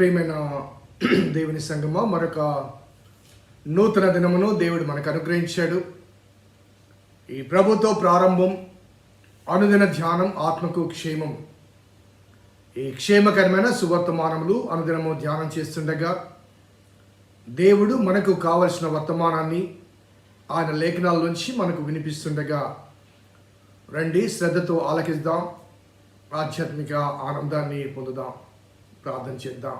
ప్రియమైన దేవుని సంగమ మరొక నూతన దినమును దేవుడు మనకు అనుగ్రహించాడు. ఈ ప్రభుతో ప్రారంభం అనుదిన ధ్యానం ఆత్మకు క్షేమం. ఈ క్షేమకరమైన సువర్తమానములు అనుదినము ధ్యానం చేస్తుండగా దేవుడు మనకు కావలసిన వర్తమానాన్ని ఆయన లేఖనాల నుంచి మనకు వినిపిస్తుండగా రండి శ్రద్ధతో ఆలకిద్దాం ఆధ్యాత్మిక ఆనందాన్ని పొందుదాం. ప్రార్థన చేద్దాం.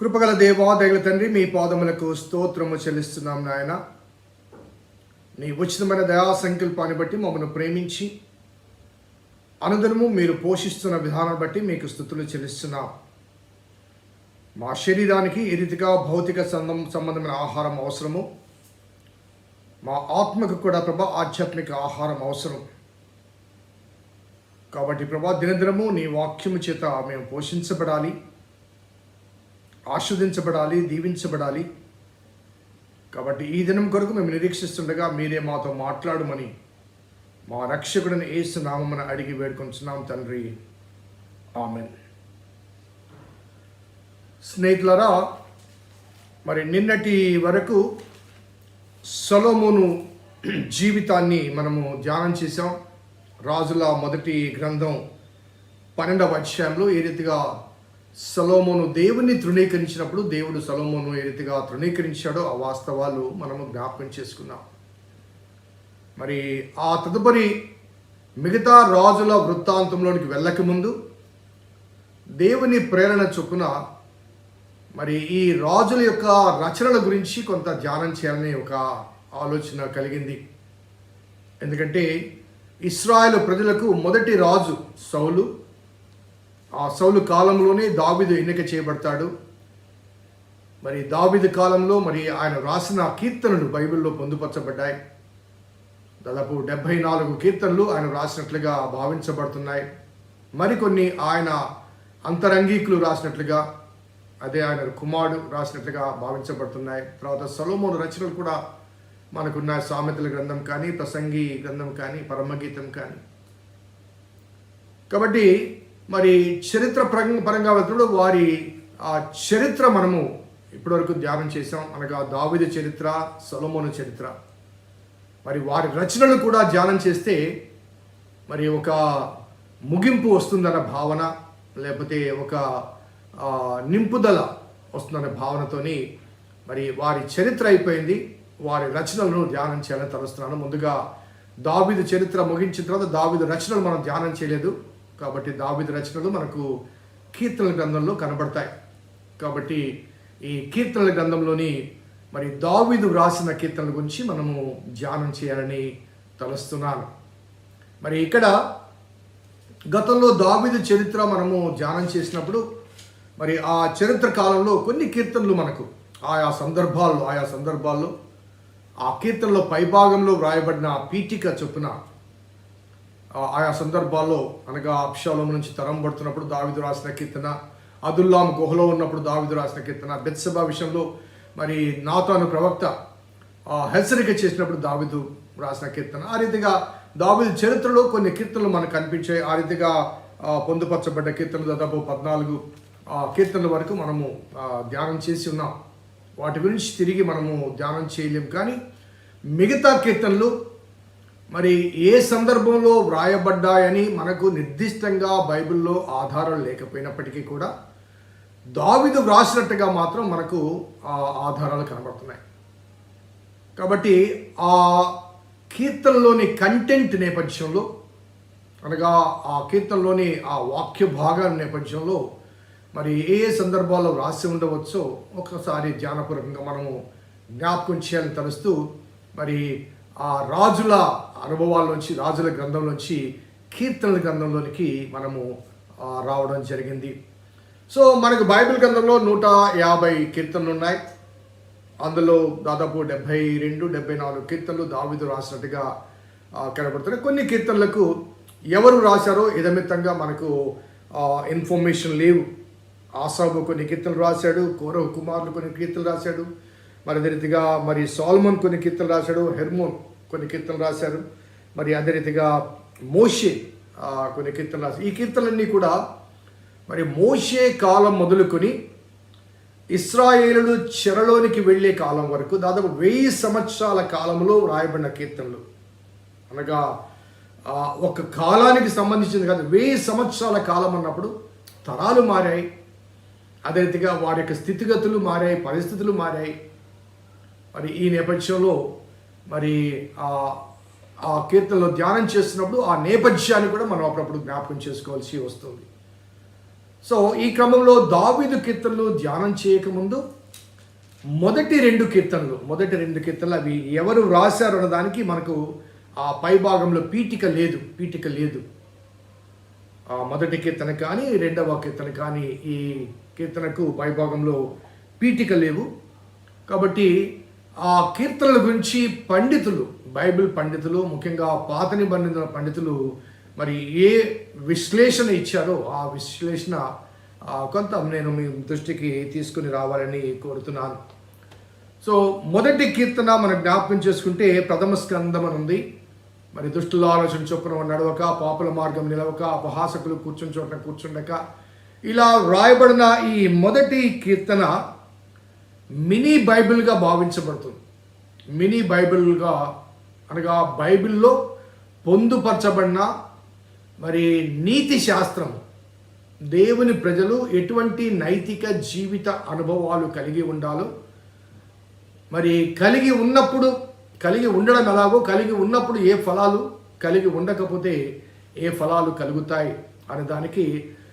కృపగల దేవా దయగల తండ్రి మీ పాదములకు స్తోత్రము చెల్లిస్తున్నాం నాయన. నీ ఉచితమైన దయా సంకల్పాన్ని బట్టి మమ్మల్ని ప్రేమించి అనుదినము మీరు పోషిస్తున్న విధానం బట్టి మీకు స్థుతులు చెల్లిస్తున్నాం. మా శరీరానికి ఈ రీతిగా భౌతిక సంబంధ సంబంధమైన ఆహారం అవసరము. మా ఆత్మకు కూడా ప్రభా ఆధ్యాత్మిక ఆహారం అవసరం. కాబట్టి ప్రభా దినదినము నీ వాక్యము చేత మేము పోషించబడాలి ఆస్వాదించబడాలి దీవించబడాలి. కాబట్టి ఈ దినం కొరకు మేము నిరీక్షిస్తుండగా మీరే మాతో మాట్లాడమని మా రక్షకుడిని ఏసు నామమున అడిగి వేడుకొంచున్నాం తండ్రి. ఆమెన్. స్నేహితులరా మరి నిన్నటి వరకు సొలోమోను జీవితాన్ని మనము ధ్యానం చేసాం రాజుల మొదటి గ్రంథం పన్నెండవ అధ్యాయంలో ఏ రీతిగా సలోమోను దేవుని తృణీకరించినప్పుడు దేవుడు సలోమోను ఏ రీతిగా తృణీకరించాడో ఆ వాస్తవాలు మనము జ్ఞాపకం చేసుకున్నాం. మరి ఆ తదుపరి మిగతా రాజుల వృత్తాంతంలోనికి వెళ్ళకముందు దేవుని ప్రేరణ చొప్పున మరి ఈ రాజుల యొక్క రచనల గురించి కొంత ధ్యానం చేయాలని ఒక ఆలోచన కలిగింది. ఎందుకంటే ఇస్రాయేల్ ప్రజలకు మొదటి రాజు సౌలు. ఆ సౌలు కాలంలోనే దావిదు ఎన్నిక చేయబడతాడు. మరి దావిదు కాలంలో మరి ఆయన రాసిన కీర్తనలు బైబిల్లో పొందుపరచబడ్డాయి. దాదాపు డెబ్భై నాలుగు కీర్తనలు ఆయన రాసినట్లుగా భావించబడుతున్నాయి. మరికొన్ని ఆయన అంతరంగీకులు రాసినట్లుగా అదే ఆయన కుమారుడు రాసినట్లుగా భావించబడుతున్నాయి. తర్వాత సొలోమోను రచనలు కూడా మనకున్న సామెతల గ్రంథం కానీ ప్రసంగి గ్రంథం కానీ పరమగీతం కానీ. కాబట్టి మరి చరిత్ర పరంగా పరంగా వెళ్తున్నప్పుడు వారి ఆ చరిత్ర మనము ఇప్పటివరకు ధ్యానం చేసాం అనగా దావిద చరిత్ర సొలమోను చరిత్ర. మరి వారి రచనలు కూడా ధ్యానం చేస్తే మరి ఒక ముగింపు వస్తుందన్న భావన లేకపోతే ఒక నింపుదల వస్తుందన్న భావనతోని మరి వారి చరిత్ర అయిపోయింది. వారి రచనలను ధ్యానం చేయాలని తలుస్తున్నాను ముందుగా దావిదు చరిత్ర ముగించిన తర్వాత దావిదు రచనలు మనం ధ్యానం చేయలేదు. కాబట్టి దావిదు రచనలు మనకు కీర్తనల గ్రంథంలో కనబడతాయి. కాబట్టి ఈ కీర్తనల గ్రంథంలోని మరి దావిదు వ్రాసిన కీర్తనల గురించి మనము ధ్యానం చేయాలని తలుస్తున్నాను మరి ఇక్కడ గతంలో దావిదు చరిత్ర మనము ధ్యానం చేసినప్పుడు మరి ఆ చరిత్ర కాలంలో కొన్ని కీర్తనలు మనకు ఆయా సందర్భాల్లో ఆయా సందర్భాల్లో ఆ కీర్తనలో పైభాగంలో వ్రాయబడిన పీఠిక చొప్పున ఆయా సందర్భాల్లో అనగా అప్షాలం నుంచి తరం పడుతున్నప్పుడు దావిదు రాసిన కీర్తన అదుల్లాం గుహలో ఉన్నప్పుడు దావిదు రాసిన కీర్తన బెత్సభ విషయంలో మరి నాతాను ప్రవక్త హెచ్చరిక చేసినప్పుడు దావిదు రాసిన కీర్తన. ఆ రీతిగా దావిదు చరిత్రలో కొన్ని కీర్తనలు మనకు కనిపించాయి. ఆ రీతిగా పొందుపరచబడ్డ కీర్తనలు దాదాపు పద్నాలుగు ఆ, కీర్తనల వరకు మనము ధ్యానం చేసి ఉన్నాం. వాటి గురించి తిరిగి మనము ధ్యానం చేయలేం. కానీ మిగతా కీర్తనలు మరి ఏ సందర్భంలో వ్రాయబడ్డాయని మనకు నిర్దిష్టంగా బైబిల్లో ఆధారం లేకపోయినప్పటికీ కూడా దావిదు వ్రాసినట్టుగా మాత్రం మనకు ఆ ఆధారాలు కనబడుతున్నాయి. కాబట్టి ఆ కీర్తనలోని కంటెంట్ నేపథ్యంలో అనగా ఆ కీర్తనలోని ఆ వాక్య భాగాల నేపథ్యంలో మరి ఏ ఏ సందర్భాల్లో రాసి ఉండవచ్చో ఒకసారి ధ్యానపూర్వకంగా మనము జ్ఞాపకం చేయాలని తలుస్తూ మరి ఆ రాజుల అనుభవాల్లోంచి రాజుల గ్రంథంలోంచి కీర్తనల గ్రంథంలోనికి మనము రావడం జరిగింది. సో మనకు బైబిల్ గ్రంథంలో నూట యాభై కీర్తనలు ఉన్నాయి. అందులో దాదాపు డెబ్బై రెండు డెబ్బై నాలుగు కీర్తనలు దావిదు రాసినట్టుగా కనబడుతున్నాయి. కొన్ని కీర్తనలకు ఎవరు రాశారో ఇదమిత్తంగా మనకు ఇన్ఫర్మేషన్ లేవు. ఆసాబు కొన్ని కీర్తనలు రాశాడు కౌరవ కుమారులు కొన్ని కీర్తనలు రాశాడు. మరి అదే రీతిగా మరి సాల్మన్ కొన్ని కీర్తనలు రాశాడు హెర్మోన్ కొన్ని కీర్తనలు రాశారు. మరి అదే రీతిగా మోషే కొన్ని కీర్తనలు రాశారు. ఈ కీర్తనలన్నీ కూడా మరి మోషే కాలం మొదలుకొని ఇస్రాయేలులు చెరలోనికి వెళ్ళే కాలం వరకు దాదాపు వెయ్యి సంవత్సరాల కాలంలో రాయబడిన కీర్తనలు. అనగా ఒక కాలానికి సంబంధించింది కాదు వెయ్యి సంవత్సరాల కాలం అన్నప్పుడు తరాలు మారాయి. అదే రీతిగా వారి యొక్క స్థితిగతులు మారాయి పరిస్థితులు మారాయి. మరి ఈ నేపథ్యంలో మరి ఆ ఆ కీర్తనలో ధ్యానం చేస్తున్నప్పుడు ఆ నేపథ్యాన్ని కూడా మనం అప్పుడప్పుడు జ్ఞాపకం చేసుకోవాల్సి వస్తుంది. సో ఈ క్రమంలో దావీదు కీర్తనలు ధ్యానం చేయకముందు మొదటి రెండు కీర్తనలు మొదటి రెండు కీర్తనలు అవి ఎవరు రాశారు అన్న దానికి మనకు ఆ పై భాగంలో పీఠిక లేదు పీఠిక లేదు. ఆ మొదటి కీర్తన కానీ రెండవ కీర్తన కానీ ఈ కీర్తనకు పైభాగంలో పీఠిక లేవు. కాబట్టి ఆ కీర్తనల గురించి పండితులు బైబిల్ పండితులు ముఖ్యంగా పాత నిబంధన పండితులు మరి ఏ విశ్లేషణ ఇచ్చారో ఆ విశ్లేషణ ఆ, కొంత నేను మీ దృష్టికి తీసుకుని రావాలని కోరుతున్నాను. సో మొదటి కీర్తన మనం జ్ఞాపకం చేసుకుంటే ప్రథమ స్కందం అని ఉంది. మరి దుష్టుల ఆలోచన చొప్పున నడవక పాపుల మార్గం నిలవక అపహాసకులు కూర్చుని చోట కూర్చుండక ఇలా వ్రాయబడిన ఈ మొదటి కీర్తన మినీ బైబిల్గా భావించబడుతుంది. మినీ బైబిల్గా అనగా బైబిల్లో పొందుపరచబడిన మరి నీతి శాస్త్రం దేవుని ప్రజలు ఎటువంటి నైతిక జీవిత అనుభవాలు కలిగి ఉండాలో మరి కలిగి ఉన్నప్పుడు కలిగి ఉండడం ఎలాగో కలిగి ఉన్నప్పుడు ఏ ఫలాలు కలిగి ఉండకపోతే ఏ ఫలాలు కలుగుతాయి అనే దానికి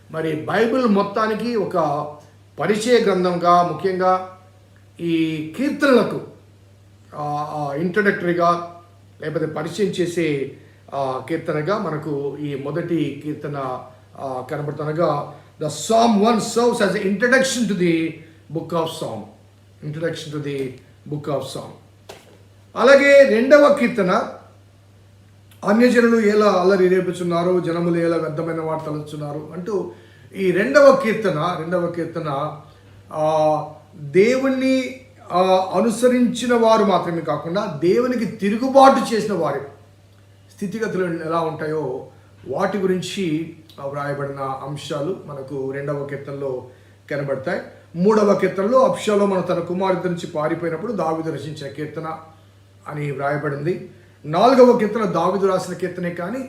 మరి బైబిల్ మొత్తానికి ఒక పరిచయ గ్రంథంగా ముఖ్యంగా ఈ కీర్తనలకు ఇంట్రడక్టరీగా లేకపోతే పరిచయం చేసే కీర్తనగా మనకు ఈ మొదటి కీర్తన కనబడుతుండగా the psalm one serves as introduction to the book of song introduction to the book of song అలాగే రెండవ కీర్తన అన్యజనులు ఎలా అల్లరి రేపుచున్నారు జనములు ఎలా వ్యర్థమైన వార్త తలుచున్నారు అంటూ ఈ రెండవ కీర్తన రెండవ కీర్తన దేవుణ్ణి అనుసరించిన వారు మాత్రమే కాకుండా దేవునికి తిరుగుబాటు చేసిన వారి. స్థితిగతులు ఎలా ఉంటాయో వాటి గురించి వ్రాయబడిన అంశాలు మనకు రెండవ కీర్తనలో కనబడతాయి. మూడవ కీర్తనలో అప్షాలో మన తన కుమారుడి నుంచి పారిపోయినప్పుడు దావిదు రచించిన కీర్తన అని వ్రాయబడింది. నాలుగవ కీర్తన దావిదు రాసిన కీర్తనే కానీ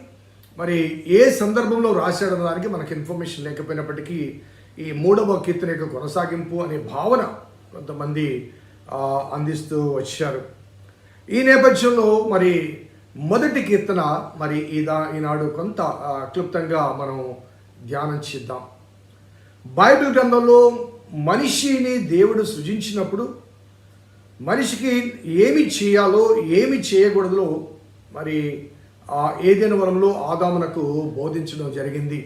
మరి ఏ సందర్భంలో రాశాడన్న దానికి మనకి ఇన్ఫర్మేషన్ లేకపోయినప్పటికీ ఈ మూడవ కీర్తన యొక్క కొనసాగింపు అనే భావన కొంతమంది అందిస్తూ వచ్చారు. ఈ నేపథ్యంలో మరి మొదటి కీర్తన మరి ఈదా ఈనాడు కొంత క్లుప్తంగా మనం ధ్యానం చేద్దాం. బైబిల్ గ్రంథంలో మనిషిని దేవుడు సృజించినప్పుడు మనిషికి ఏమి చేయాలో ఏమి చేయకూడదో మరి ఏదైనా వరంలో ఆదామునకు బోధించడం జరిగింది.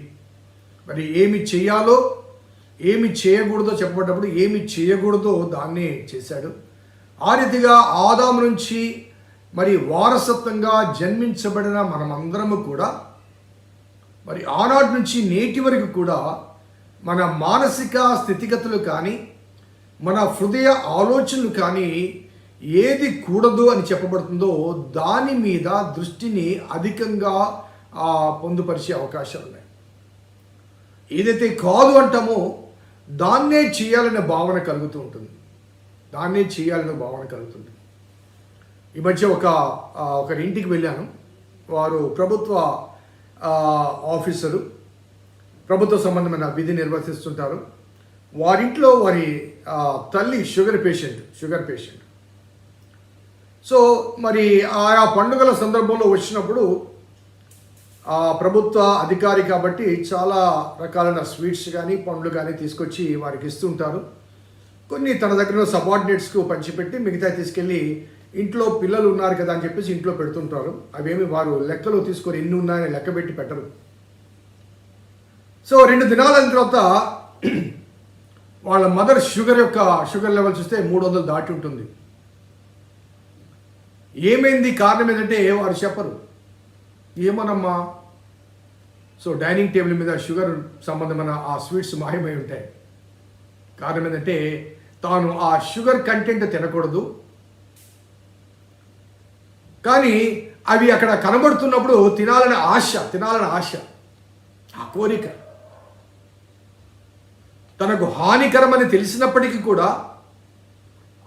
మరి ఏమి చేయాలో ఏమి చేయకూడదో చెప్పబడ్డప్పుడు ఏమి చేయకూడదో దాన్ని చేశాడు. ఆ రీతిగా ఆదాము నుంచి మరి వారసత్వంగా జన్మించబడిన మనమందరము కూడా మరి ఆనాటి నుంచి నేటి వరకు కూడా మన మానసిక స్థితిగతులు కానీ మన హృదయ ఆలోచనలు కానీ ఏది కూడదు అని చెప్పబడుతుందో దాని మీద దృష్టిని అధికంగా పొందుపరిచే అవకాశాలు ఉన్నాయి. ఏదైతే కాదు అంటామో దాన్నే చేయాలనే భావన కలుగుతూ ఉంటుంది. దాన్నే చేయాలనే భావన కలుగుతుంది. ఈ మధ్య ఒక ఒకరి ఇంటికి వెళ్ళాను. వారు ప్రభుత్వ ఆఫీసరు. ప్రభుత్వ సంబంధమైన విధి నిర్వర్తిస్తుంటారు. వారింట్లో వారి తల్లి sugar patient sugar patient. So మరి ఆయా పండుగల సందర్భంలో వచ్చినప్పుడు ఆ ప్రభుత్వ అధికారి కాబట్టి చాలా రకాలైన స్వీట్స్ కానీ పండ్లు కానీ తీసుకొచ్చి వారికి ఇస్తుంటారు. కొన్ని తన దగ్గర సబార్డినేట్స్కు పంచిపెట్టి మిగతా తీసుకెళ్ళి ఇంట్లో పిల్లలు ఉన్నారు కదా అని చెప్పేసి ఇంట్లో పెడుతుంటారు. అవేమి వారు లెక్కలో తీసుకొని ఎన్ని ఉన్నాయని లెక్క పెట్టి పెట్టరు. సో రెండు దినాల తర్వాత వాళ్ళ మదర్ షుగర్ యొక్క షుగర్ లెవెల్ చూస్తే మూడు వందలు దాటి ఉంటుంది. ఏమైంది? కారణం ఏంటంటే వారు చెప్పరు. ఏమనమ్మా? సో డైనింగ్ టేబుల్ మీద షుగర్ సంబంధమైన ఆ స్వీట్స్ మాయమై ఉంటాయి. కారణం ఏంటంటే తాను ఆ షుగర్ కంటెంట్ తినకూడదు. కానీ అవి అక్కడ కనబడుతున్నప్పుడు తినాలనే ఆశ తినాలనే ఆశ ఆ కోరిక. తనకు హానికరమని తెలిసినప్పటికీ కూడా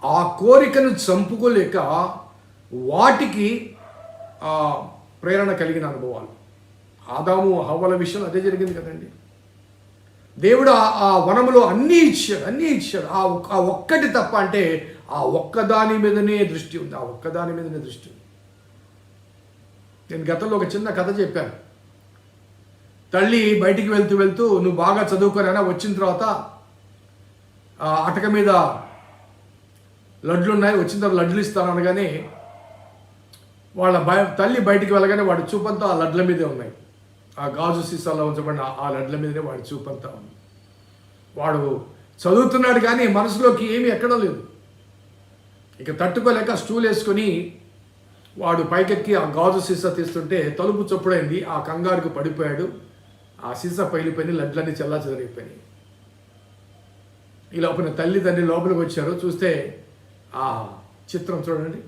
ఆ కోరికను చంపుకోలేక వాటికి ప్రేరణ కలిగిన అనుభవాలు. ఆదాము హవ్వల విషయం అదే జరిగింది కదండి. దేవుడు ఆ- వనములో అన్నీ ఇచ్చాడు అన్నీ ఇచ్చాడు. ఆ ఒక్క- ఆ ఒక్కటి తప్ప అంటే ఆ ఒక్కదాని మీదనే దృష్టి ఉంది ఆ ఒక్కదాని మీదనే దృష్టి ఉంది. నేను గతంలో ఒక చిన్న కథ చెప్పాను. తల్లి బయటికి వెళ్తూ వెళ్తూ నువ్వు బాగా చదువుకోనైనా వచ్చిన తర్వాత ఆ అటక మీద లడ్లు ఉన్నాయి వచ్చిన తర్వాత లడ్లు ఇస్తాను అనగానే వాళ్ళ భయ తల్లి బయటికి వెళ్ళగానే వాడి చూపంతా ఆ లడ్ల మీదే ఉన్నాయి. ఆ గాజు సీసాలో ఉంచబడిన ఆ లడ్ల మీదనే వాడి చూపంతా ఉంది. వాడు చదువుతున్నాడు కానీ మనసులోకి ఏమీ ఎక్కడం లేదు. ఇక తట్టుకోలేక స్టూల్ వేసుకొని వాడు పైకెక్కి ఆ గాజు సీసా తీస్తుంటే తలుపు చొప్పుడైంది. ఆ కంగారుకు పడిపోయాడు. ఆ సీసా పగిలిపోయింది. లడ్లన్నీ చల్లా చెదరైపోయినాయి ఈ లోపల తల్లి తండ్రి లోపలికి వచ్చారు. చూస్తే ఆ చిత్రం చూడండి.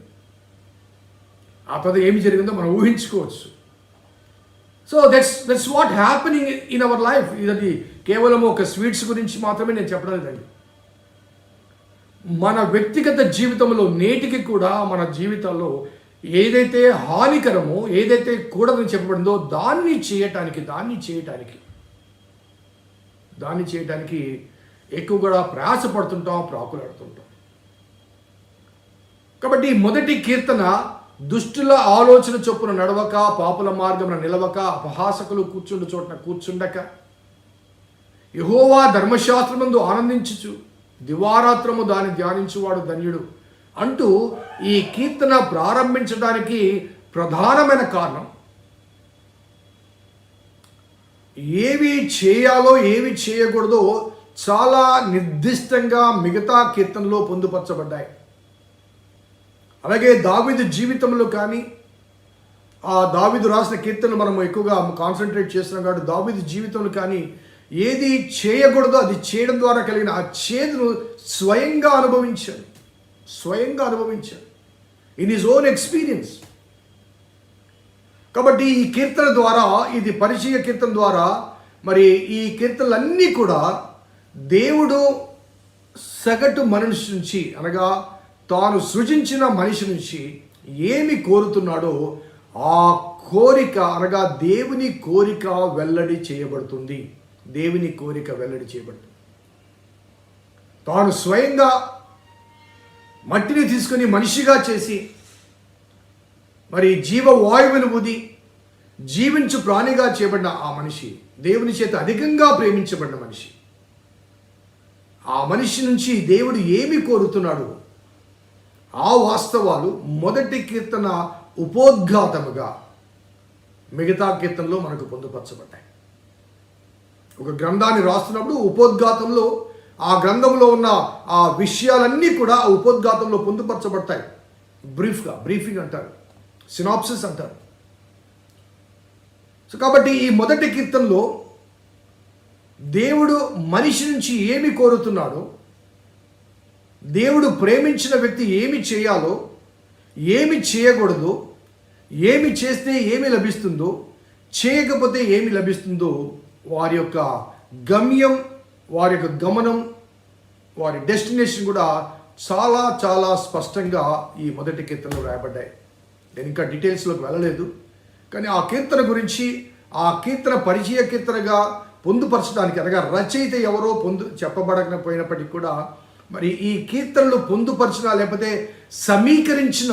ఆ తర్వాత ఏమి జరిగిందో మనం ఊహించుకోవచ్చు. So that's that's what happening in our life ఇది కేవలం ఒక స్వీట్స్ గురించి మాత్రమే నేను చెప్పడం లేదండి మన వ్యక్తిగత జీవితంలో నేటికి కూడా మన జీవితాల్లో ఏదైతే హానికరమో ఏదైతే కూడదని చెప్పబడిందో దాన్ని చేయటానికి దాన్ని చేయటానికి దాన్ని చేయటానికి ఎక్కువ కూడా ప్రయాసపడుతుంటాం ప్రాకులాడుతుంటాం. కాబట్టి మొదటి కీర్తన దుష్టుల ఆలోచన చొప్పున నడవక పాపుల మార్గమున నిలవక అపహాసకులు కూర్చుండు చోటన కూర్చుండక. యహోవా ధర్మశాస్త్రమందు ఆనందించుచు దివారాత్రము దాన్ని ధ్యానించువాడు ధన్యుడు. అంటూ ఈ కీర్తన ప్రారంభించడానికి ప్రధానమైన కారణం. ఏవి చేయాలో ఏవి చేయకూడదో చాలా నిర్దిష్టంగా మిగతా కీర్తనలో పొందుపరచబడ్డాయి. అలాగే దావిదు జీవితంలో కానీ ఆ దావిదు రాసిన కీర్తనలు మనం ఎక్కువగా కాన్సన్ట్రేట్ చేస్తున్నాం కాబట్టి దావిదు జీవితంలో కానీ ఏది చేయకూడదో అది చేయడం ద్వారా కలిగిన ఆ చేదును స్వయంగా అనుభవించాడు. స్వయంగా అనుభవించాడు. ఇన్ హిజ్ ఓన్ ఎక్స్పీరియన్స్ కాబట్టి ఈ కీర్తన ద్వారా ఇది పరిచయ కీర్తన ద్వారా మరి ఈ కీర్తనలన్నీ కూడా దేవుడు సగటు మనిషి నుంచి అనగా తాను సృజించిన మనిషి నుంచి ఏమి కోరుతున్నాడో ఆ కోరిక అనగా దేవుని కోరిక వెల్లడి చేయబడుతుంది. దేవుని కోరిక వెల్లడి చేయబడుతుంది. తాను స్వయంగా మట్టిని తీసుకొని మనిషిగా చేసి మరి జీవ వాయువును ఊది జీవించు ప్రాణిగా చేయబడిన ఆ మనిషి దేవుని చేత అధికంగా ప్రేమించబడిన మనిషి. ఆ మనిషి నుంచి దేవుడు ఏమి కోరుతున్నాడు? ఆ వాస్తవాలు మొదటి కీర్తన ఉపోద్ఘాతముగా మిగతా కీర్తనలో మనకు పొందుపరచబడ్డాయి. ఒక గ్రంథాన్ని రాస్తున్నప్పుడు ఉపోద్ఘాతంలో ఆ గ్రంథంలో ఉన్న ఆ విషయాలన్నీ కూడా ఆ ఉపోద్ఘాతంలో పొందుపరచబడతాయి. బ్రీఫ్గా బ్రీఫింగ్ అంటారు సినాప్సిస్ అంటారు. సో కాబట్టి ఈ మొదటి కీర్తనలో దేవుడు మనిషి నుంచి ఏమి కోరుతున్నాడో దేవుడు ప్రేమించిన వ్యక్తి ఏమి చేయాలో ఏమి చేయకూడదు ఏమి చేస్తే ఏమి లభిస్తుందో చేయకపోతే ఏమి లభిస్తుందో వారి యొక్క గమ్యం వారి యొక్క గమనం వారి డెస్టినేషన్ కూడా చాలా చాలా స్పష్టంగా ఈ మొదటి కీర్తనలు రాయబడ్డాయి. నేను ఇంకా డీటెయిల్స్లోకి వెళ్ళలేదు కానీ ఆ కీర్తన గురించి ఆ కీర్తన పరిచయ కీర్తనగా పొందుపరచడానికి అనగా రచయిత ఎవరో పొందు చెప్పబడకపోయినప్పటికీ కూడా మరి ఈ కీర్తనలు పొందుపరిచిన లేకపోతే సమీకరించిన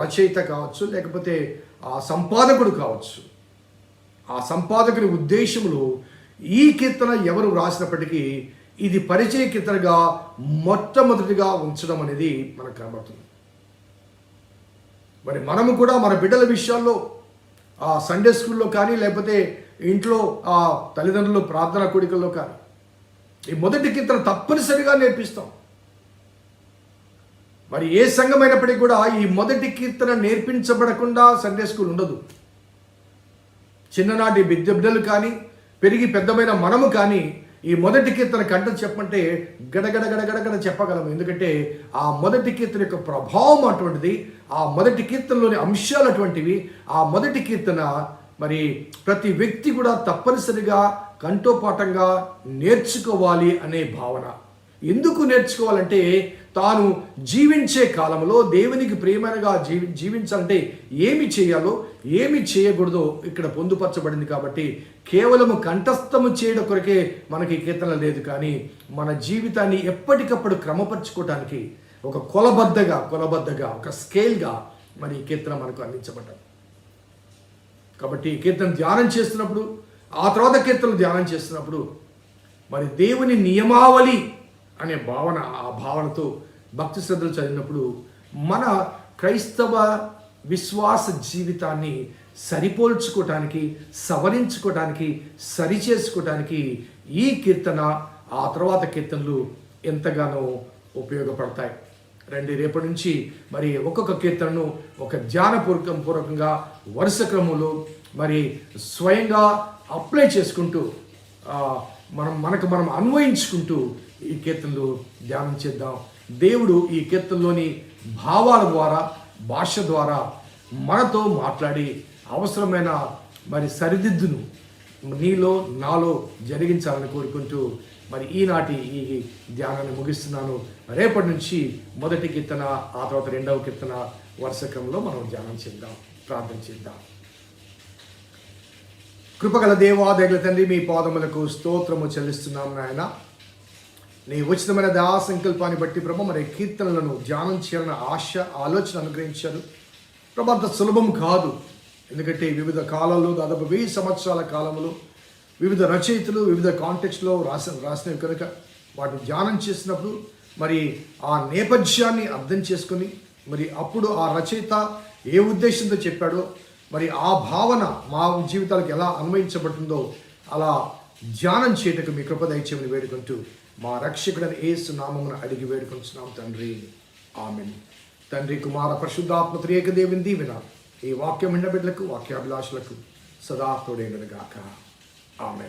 రచయిత కావచ్చు లేకపోతే ఆ సంపాదకుడు కావచ్చు. ఆ సంపాదకుని ఉద్దేశంలో ఈ కీర్తన ఎవరు వ్రాసినప్పటికీ ఇది పరిచయ కీర్తనగా మొట్టమొదటిగా ఉంచడం అనేది మనకు కనబడుతుంది. మరి మనము కూడా మన బిడ్డల విషయాల్లో ఆ సండే స్కూల్లో కానీ లేకపోతే ఇంట్లో ఆ తల్లిదండ్రులు ప్రార్థనా కోడికల్లో కానీ ఈ మొదటి కీర్తన తప్పనిసరిగా నేర్పిస్తాం. మరి ఏ సంఘమైనప్పటికీ కూడా ఈ మొదటి కీర్తన నేర్పించబడకుండా సండే స్కూల్ ఉండదు. చిన్ననాటి బిడ్డ బిడ్డలు కానీ పెరిగి పెద్దమైన మనము కానీ ఈ మొదటి కీర్తన కంట చెప్పంటే గడగడ గడగడగడ చెప్పగలము ఎందుకంటే ఆ మొదటి కీర్తన యొక్క ప్రభావం అటువంటిది ఆ మొదటి కీర్తనలోని అంశాలు అటువంటివి ఆ మొదటి కీర్తన మరి ప్రతి వ్యక్తి కూడా తప్పనిసరిగా కంఠోపాఠంగా నేర్చుకోవాలి అనే భావన. ఎందుకు నేర్చుకోవాలంటే తాను జీవించే కాలంలో దేవునికి ప్రేమగా జీవి జీవించాలంటే ఏమి చేయాలో ఏమి చేయకూడదో ఇక్కడ పొందుపరచబడింది కాబట్టి కేవలము కంఠస్థము చేయడం కొరకే మనకి కీర్తన లేదు కానీ మన జీవితాన్ని ఎప్పటికప్పుడు క్రమపరచుకోవటానికి ఒక కొలబద్దగా కొలబద్దగా ఒక స్కేల్గా మరి ఈ కీర్తన మనకు అందించబడ్డది కాబట్టి ఈ కీర్తన ధ్యానం చేస్తున్నప్పుడు ఆ తర్వాత కీర్తనలు ధ్యానం చేస్తున్నప్పుడు మరి దేవుని నియమావళి అనే భావన ఆ భావనతో భక్తి శ్రద్ధలు చదివినప్పుడు మన క్రైస్తవ విశ్వాస జీవితాన్ని సరిపోల్చుకోవటానికి సవరించుకోవటానికి సరిచేసుకోవటానికి ఈ కీర్తన ఆ తర్వాత కీర్తనలు ఎంతగానో ఉపయోగపడతాయి. రండి రేపటి నుంచి మరి ఒక్కొక్క కీర్తనను ఒక ధ్యానపూర్వకం పూర్వకంగా వరుస క్రమంలో మరి స్వయంగా అప్లై చేసుకుంటూ మనం మనకు మనం అన్వయించుకుంటూ ఈ కీర్తనలు ధ్యానం చేద్దాం. దేవుడు ఈ కీర్తనలోని భావాల ద్వారా భాష ద్వారా మనతో మాట్లాడి అవసరమైన మరి సరిదిద్దును నీలో నాలో జరిగించాలని కోరుకుంటూ మరి ఈనాటి ఈ ధ్యానాన్ని ముగిస్తున్నాను. రేపటి నుంచి మొదటి కీర్తన ఆ తర్వాత రెండవ కీర్తన వరుస క్రమంలో మనం ధ్యానం చేద్దాం ప్రార్థన చేద్దాం. కృపగల దేవాదగల తండ్రి మీ పాదములకు స్తోత్రము చెల్లిస్తున్నాం నాయన. నీ ఉచితమైన దయా సంకల్పాన్ని బట్టి ప్రభు మరి కీర్తనలను ధ్యానం చేయాలన్న ఆశ ఆలోచన అనుగ్రహించారు. ప్రభు అంత సులభం కాదు. ఎందుకంటే వివిధ కాలాల్లో దాదాపు వెయ్యి సంవత్సరాల కాలంలో వివిధ రచయితలు వివిధ కాంటెక్స్లో రాసిన రాసినవి కనుక వాటిని ధ్యానం చేసినప్పుడు మరి ఆ నేపథ్యాన్ని అర్థం చేసుకొని మరి అప్పుడు ఆ రచయిత ఏ ఉద్దేశంతో చెప్పాడో మరి ఆ భావన మా జీవితాలకు ఎలా అన్వయించబడుతుందో అలా ధ్యానం చేయటకు మీ కృప దయచేయమని వేడుకుంటూ మా రక్షకుడని ఏసు నామమును అడిగి వేడుకొంచున్నాం తండ్రి. ఆమెన్. తండ్రి కుమార పరిశుద్ధాత్మ త్రియేక దేవుని దీవెన ఈ వాక్యం విన్నబిడ్డలకు వాక్యాభిలాషులకు సదా తోడైనగాక ఆమె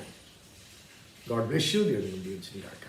గాడ్ బ్లెస్ యూ దేవుని దీవించిన గాక